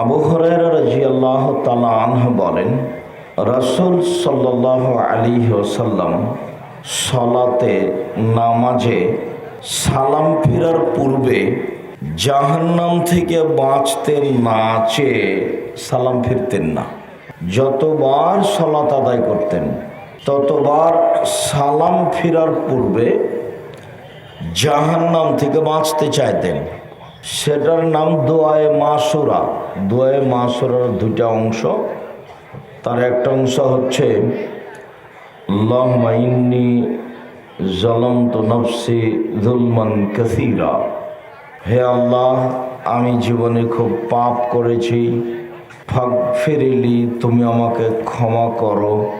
আবু হরাইরা আনহ বলেন, রসুল সাল্লাহ আলী ওসাল্লাম সলাতে নামাজে সালাম ফেরার পূর্বে জাহান্নাম থেকে বাঁচতে না চেয়ে সালাম ফিরতেন না। যতবার সলাত আদায় করতেন, ততবার সালাম ফেরার পূর্বে জাহান্নাম থেকে বাঁচতে চাইতেন। সেটার নাম দোয়ায়ে মাসুরা। দোয়ায়ে মাসুরার দুটা অংশ। তার একটা অংশ হচ্ছে লহমাইন্নি জলন্ত নফসি জুলমান কাসিরা। হে আল্লাহ, আমি জীবনে খুব পাপ করেছি। ফাগ ফেরিলি তুমি আমাকে ক্ষমা করো।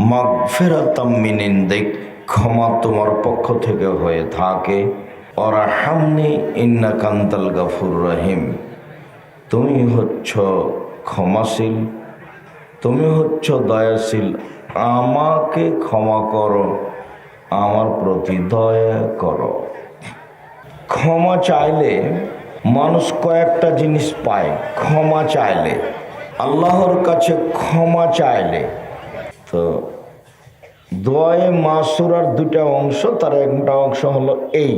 মাগ ফেরাতাম মিনিন, দেখ, ক্ষমা তোমার পক্ষ থেকে হয়ে থাকে। কান্তাল গাফুর রহিম। তুমি হচ্ছ ক্ষমাশীল, তুমি হচ্ছ দয়াশীল। আমাকে ক্ষমা করো, আমার প্রতি দয়া করো। ক্ষমা চাইলে মানুষ কয়েকটা জিনিস পায়, ক্ষমা চাইলে। আল্লাহর কাছে ক্ষমা চাইলে। তো দোয়ে মাসুরার দুটা অংশ, তার একটা অংশ হলো এই।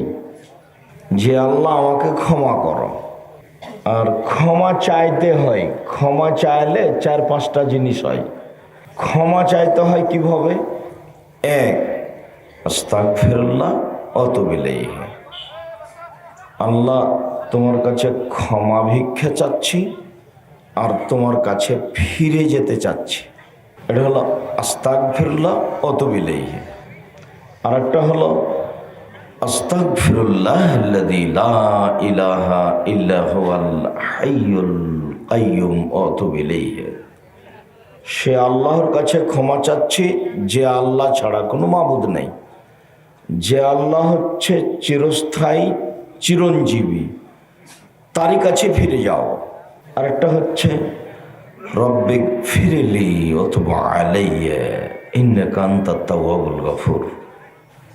যে আল্লাহ আমাকে ক্ষমা করো। আর ক্ষমা চাইতে হয়, ক্ষমা চাইলে চার পাঁচটা জিনিস হয়। ক্ষমা চাইতে হয় কীভাবে? এক আস্তাক ফেরল্লাহ অত বিলেই আল্লাহ তোমার কাছে ক্ষমা ভিক্ষা চাচ্ছি আর তোমার কাছে ফিরে যেতে চাচ্ছি। এটা হলো আস্তাক ফিরুল্লাহ অত বিলেই আর একটা হলো আস্তাক ফিরুল্লাহ ইলাহা ইল্লাহুল হাইয়ুল কাইয়ুম অত বিলেই সে আল্লাহর কাছে ক্ষমা চাচ্ছি, যে আল্লাহ ছাড়া কোনো মাবুদ নেই। যে আল্লাহ হচ্ছে চিরস্থায়ী, চিরঞ্জীবী। তারই কাছে ফিরে যাও। আরেকটা হচ্ছে রব্বিক ফিরেলি অথবা আলাইয়া ইন্নাকান্তা তাওয়াবুল গফুর।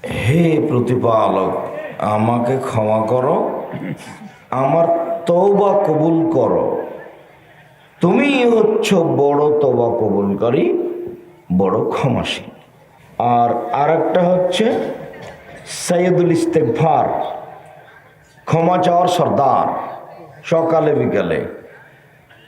হে প্রতিপালক, আমাকে ক্ষমা করো, আমার তওবা কবুল করো। তুমি হচ্ছ বড় তবা কবুলকারী, বড় ক্ষমাসী আর আরেকটা হচ্ছে সৈয়দুল ইস্তেকভার ক্ষমা চাওয়ার সর্দার, সকালে বিকালে।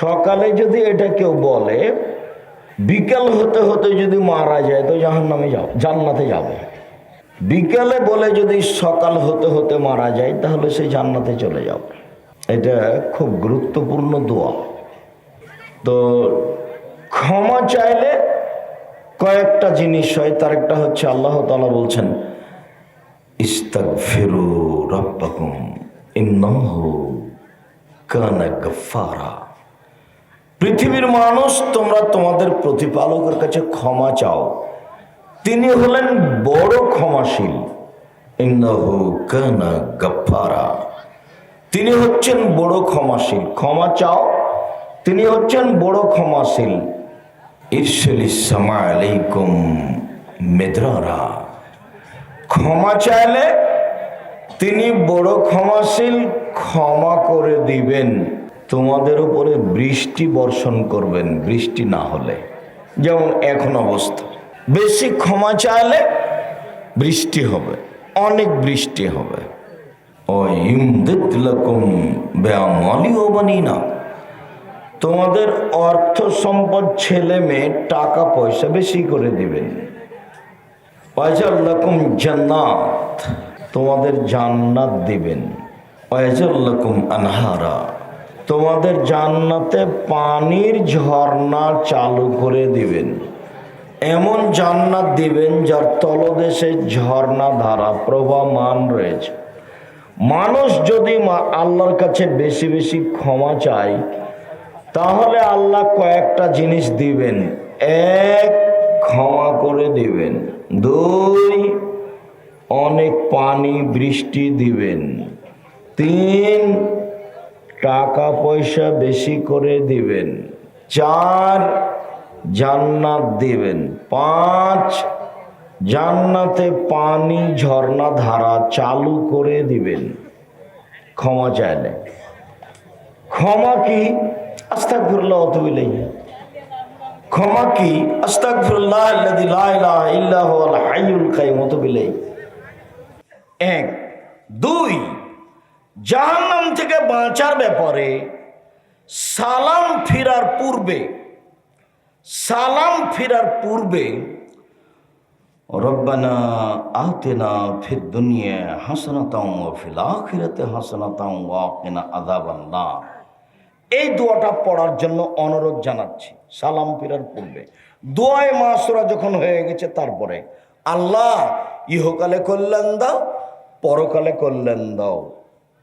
সকালে যদি এটা কেউ বলে, বিকেল হতে হতে যদি মারা যায়, তো জাহান নামে যাও, জান্নাতে যাবে। বিকেলে বলে যদি সকাল হতে হতে মারা যায়, তাহলে সে জান্নাতে চলে যাবে। এটা খুব গুরুত্বপূর্ণ দোয়া। তো ক্ষমা চাইলে কয়েকটা জিনিস হয় তার একটা হচ্ছে আল্লাহ তালা বলছেন ইস্তাক ফেরু রব্বাকুম ইন্নাহু কানা গফারা পৃথিবীর মানুষ, তোমরা তোমাদের প্রতিপালকের কাছে ক্ষমা চাও। তিনি হলেন বড় ক্ষমাশীল। তিনি হচ্ছেন বড় ক্ষমাশীল। ক্ষমা চাও। তিনি হচ্ছেন বড় ক্ষমাশীল। মেদরারা। ক্ষমা চাইলে তিনি বড় ক্ষমাশীল, ক্ষমা করে দিবেন। তোমাদের উপরে বৃষ্টি বর্ষণ করবেন, বৃষ্টি না হলে। যেমন এখন অবস্থা। বেশি ক্ষমা চাইলে বৃষ্টি হবে, অনেক বৃষ্টি হবে। ও ইমদিতলাকুম বেআমালিও বানি না তোমাদের অর্থ সম্পদ ছেলে মেয়ে টাকা পয়সা বেশি করে দিবেন ওয়াজাল্লাকুম জান্নাত, তোমাদের জান্নাত দিবেন। ওয়াজাল্লাকুম আনহারা। তোমাদের জান্নাতে পানির ঝর্ণা চালু করে দিবেন। এমন জান্নাত দিবেন যার তলদেশে ঝর্ণা ধারা প্রবাহমান রয়েছে। মানুষ যদি আল্লাহর কাছে বেশি বেশি ক্ষমা চায়, তাহলে আল্লাহ কয়েকটা জিনিস দিবেন। এক, ক্ষমা করে দিবেন। দুই, অনেক পানি বৃষ্টি দিবেন। তিন টাকা পয়সা বেশি করে দিবেন। চার জান্নাত দিবেন। পাঁচ জান্নাতে পানি ঝর্ণা ধারা চালু করে দিবেন। ক্ষমা চাইলে। ক্ষমা কি? আস্তাগফিরুল্লাহ অতবিলাই ক্ষমা কি? আস্তাগফিরুল্লাহ আল্লাযী লা ইলাহা ইল্লা হুয়াল হাইয়ুল কাইয়ুম অতবিলাই এক। দুই। জাহান্নাম থেকে বাঁচার ব্যাপারে সালাম ফিরার পূর্বে, সালাম ফিরার পূর্বে, রব্বানা আহতেনা ফির দুনিয়া হাসনাতাম ওয়া ফিল আখিরাতি হাসনাতাম ওয়া কিনা আযাবান এই দোয়াটা পড়ার জন্য অনুরোধ জানাচ্ছি, সালাম ফিরার পূর্বে। দোয়ায় মাসুরা যখন হয়ে গেছে, তারপরে আল্লাহ ইহকালে কল্যাণ দাও, পরকালে কল্যাণ দাও।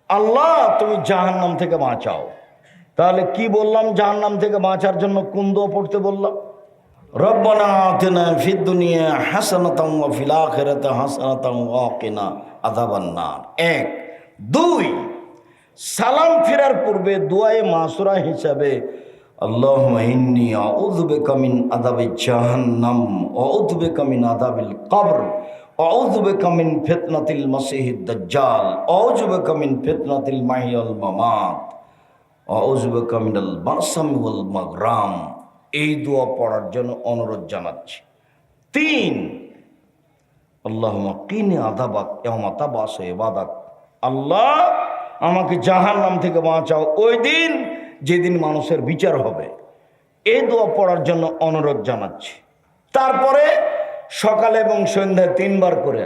আল্লাহ, তুমি জাহান্নাম থেকে বাঁচাও। তাহলে কি বললাম? জাহান্নাম থেকে বাঁচার জন্য কোন দোয়া পড়তে বললাম? রব্বানা আতিনা ফিদ দুনিয়া হাসানাতাম ওয়া ফিল আখিরাতি হাসানাতাম ওয়া কিনা আযাবান নার। এক। দুই। সালাম ফেরার পূর্বে দোয়ায়ে মাসুরা হিসাবে, আল্লাহুম্মা ইন্নী আউযু বিকা মিন আযাবি জাহান্নাম, ওয়া আউযু বিকা মিন আযাবিল কবর এই দোয়া পড়ার জন্য অনুরোধ জানাচ্ছি। তিন, আল্লাহুম্মা কিনি তাবাসু ইবাদাক। আল্লাহ, আমাকে জাহান নাম থেকে বাঁচাও। ওই দিন, যেদিন মানুষের বিচার হবে। এই দোয়া পড়ার জন্য অনুরোধ জানাচ্ছি। তারপরে সকালে এবং সন্ধ্যায় তিনবার করে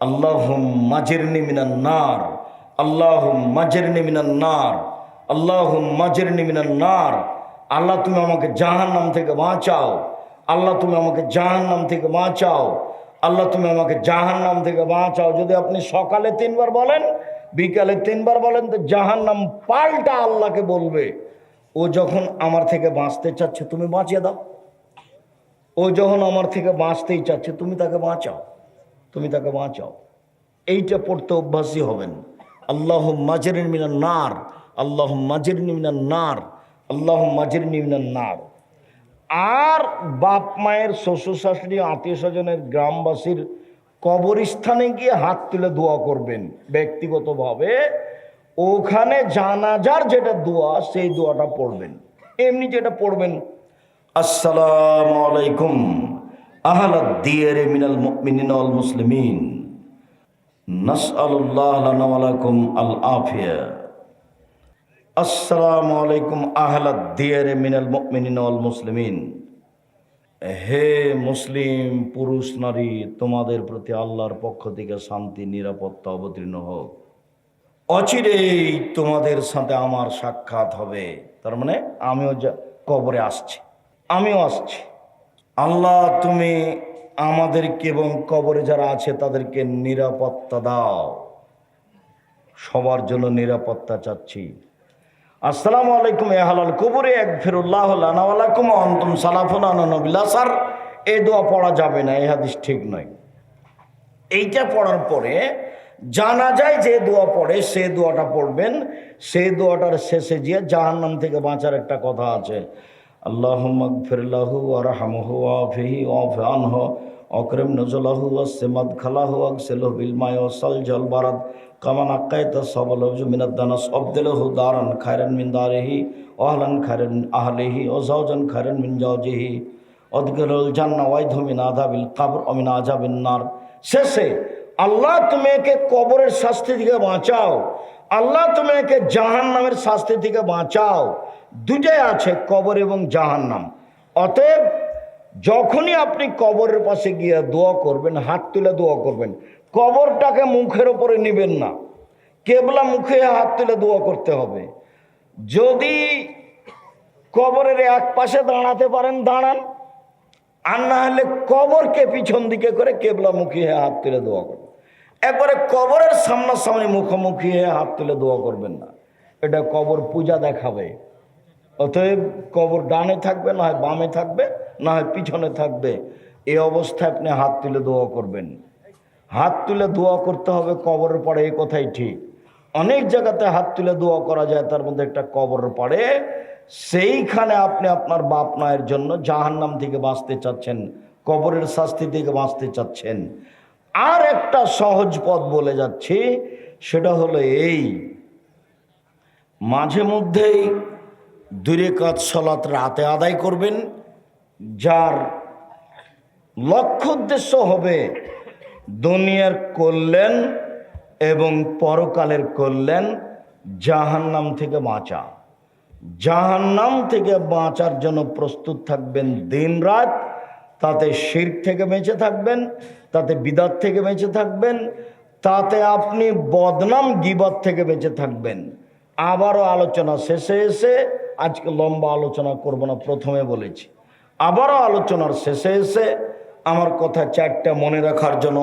আল্লাহ মাঝের নিমিনার নার আল্লাহ মাঝের নিমিনান নার আল্লাহ মাঝের নিমিনার নার, আল্লাহ তুমি আমাকে জাহান নাম থেকে বাঁচাও, আল্লাহ তুমি আমাকে জাহান নাম থেকে বাঁচাও, আল্লাহ তুমি আমাকে জাহান্নাম থেকে বাঁচাও। যদি আপনি সকালে তিনবার বলেন, বিকালে তিনবার বলেন, তো জাহান্নাম পাল্টা আল্লাহকে বলবে। ও যখন আমার থেকে বাঁচতে চাচ্ছে, তুমি বাঁচিয়ে দাও। ও যখন আমার থেকে বাঁচতেই চাচ্ছে, তুমি তাকে বাঁচাও, তুমি তাকে বাঁচাও। এইটা পড়তে অভ্যাসী হবেন আল্লাহ মাঝের মিনার নার আল্লাহ মাঝের মিনার নার আল্লাহ মাঝের মিনার নার। আর বাপ মায়ের, শ্বশুর শাশুড়ি, আত্মীয় স্বজনের, গ্রামবাসীর কবরস্থানে গিয়ে হাত তুলে দোয়া করবেন ব্যক্তিগতভাবে। ওখানে জানাজার যেটা দোয়া, সেই দোয়াটা পড়বেন। এমনি যেটা পড়বেন আসসালামু আলাইকুম। আহলা দিয়ারে মিনাল মুমিনিন ওয়াল মুসলিমিন। নাসআলুল্লাহ লানা ওয়া লাকুম আল আফিয়া। আসসালামু আলাইকুম আহলা দিয়ারে মিনাল মুমিনিন ওয়াল মুসলিমিন। হে মুসলিম, পুরুষ, নারী, তোমাদের প্রতি আল্লাহর পক্ষ থেকে শান্তি, নিরাপত্তা অবতীর্ণ হোক। অচিরেই তোমাদের সাথে আমার সাক্ষাৎ হবে। তার মানে আমিও কবরে আসছি। আমিও আসছি। আল্লাহ, তুমি আমাদেরকে এবং কবরে যারা আছে তাদেরকে নিরাপত্তা দাও। সবার জন্য নিরাপত্তা চাচ্ছি। আসসালামু আলাইকুম, এ হালাল কবরে। এক ফিরুল্লাহ লানাওয়ালাকুম অন্তম সালাফুন আনবিলাসার এ দোয়া পড়া যাবে না এই হাদিস ঠিক নয়। এইটা পড়ার পরে জানা যায় যে দোয়া পড়ে, সে দোয়াটা পড়বেন। সেই দোয়াটার শেষে গিয়ে জাহান্নাম থেকে বাঁচার একটা কথা আছে। আনহ অকরম নজলাহু ওয়াসমাদ খালাহু আকসেলহু বিল মাই ওয়াসাল জল বারাদ কামান আক্কাইতা সবল মিনাদ দানাস আবদুলহু দারান খায়রান মিন দারিহি ওয়াহলান খায়রান আহলিহি ও জাওজান খায়রান মিন জাওজিহি। অদগরুল জান্না ওয়াইধু মিন আযাবিল কবর ও মিন আযাবিন নার। শেষে আল্লাহ তুমি একে কবরের শাস্তি থেকে বাঁচাও। আল্লাহ তুমি একে জাহান নামের শাস্তি থেকে বাঁচাও। দুটাই আছে, কবর এবং জাহান্নাম। অতএব যখনই আপনি কবরের পাশে গিয়ে দোয়া করবেন, হাত তুলে দোয়া করবেন, কবরটাকে মুখের ওপরে নেবেন না। কেবলা মুখে হাত তুলে দোয়া করতে হবে। যদি কবরের এক পাশে দাঁড়াতে পারেন, দাঁড়ান। আর না হলে কবরকে পিছন দিকে করে কেবলা মুখী হয়ে হাত তুলে দোয়া করবেন একবারে কবরের সামনাসামনি মুখোমুখি হয়ে হাত তুলে দোয়া করবেন না। এটা কবর পূজা দেখাবে। অতএব কবর ডানে থাকবে, না হয় বামে থাকবে, না হয় পিছনে থাকবে। এই অবস্থায় আপনি হাত তুলে দোয়া করবেন। হাত তুলে দোয়া করতে হবে কবরের পরে এই কথাই ঠিক। অনেক জায়গাতে হাত তুলে দোয়া করা যায়, তার মধ্যে একটা কবরের পরে সেইখানে আপনি আপনার বাপ মায়ের জন্য জাহান্নাম থেকে বাঁচতে চাচ্ছেন, কবরের শাস্তি থেকে বাঁচতে চাচ্ছেন। আর একটা সহজ পথ বলে যাচ্ছি, সেটা হলো এই। মাঝে মধ্যেই দূরে কাজ সলাত রাতে আদায় করবেন, যার লক্ষ্য উদ্দেশ্য হবে দুনিয়ার কল্যাণ এবং পরকালের কল্যাণ জাহান্নাম থেকে বাঁচা। জাহান্নাম থেকে বাঁচার জন্য প্রস্তুত থাকবেন দিন রাত, তাতে শির থেকে বেঁচে থাকবেন, তাতে বিদাত থেকে বেঁচে থাকবেন, তাতে আপনি বদনাম গিবত থেকে বেঁচে থাকবেন। আবারও আলোচনা শেষে এসে আজকে লম্বা আলোচনা করব না, প্রথমে বলেছি। আবারও আলোচনার শেষে এসে আমার কথা চারটা মনে রাখার জন্য